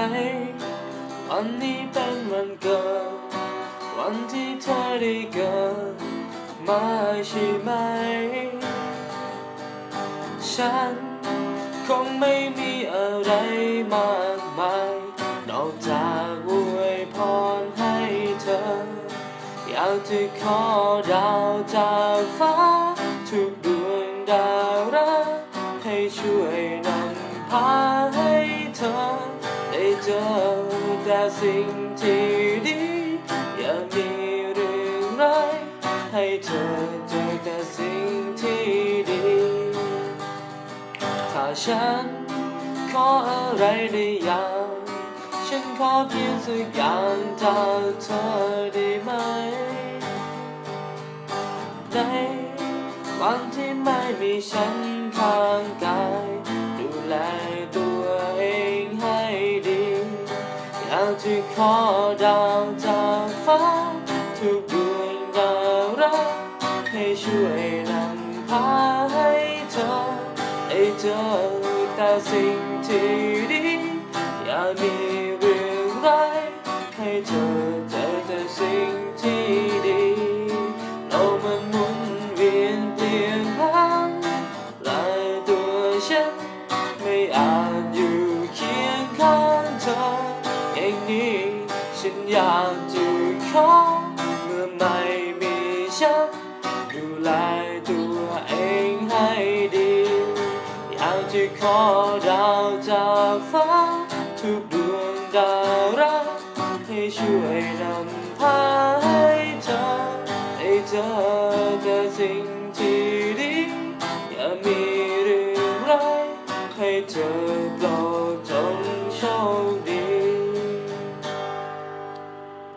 วันนี้เป็นวันเกิด วันที่เธอได้เกิดมาใช่ไหม ฉันคงไม่มีอะไรมากมาย นอกจากอวยพรให้เธอ อยากจะขอดาวจากฟ้า ทุกดวงดาวรักให้ช่วยนำพา เจอแต่สิ่งที่ดีอย่ามีเรื่องร้ายให้เธอเจอแต่สิ่งที่ดี ถ้าฉันขออะไรได้อย่างฉันขอเพียงสักอย่างจากเธอได้ไหมในวันที่ไม่มีฉันข้างกายากจะขอดาวจากฟ้า ทุกดวงดาวรักให้ช่วยนำพาให้เธอได้เจอแต่สิ่งที่ดี อย่ามีเรื่องร้ายให้เธอเจอแต่สิ่งที่ดีโลกมันหมุนเวียนเปลี่ยนผ่านหลายตัวฉัน อยากจะขอเมื่อไม่มีฉันดูแลตัวเองให้ดี อยากจะขอดาวจากฟ้า ทุกดวงดาวรักให้ช่วยนำพาให้เธอได้เจอแต่สิ่งที่ดีอย่ามีเรื่องร้ายให้เธอโปรด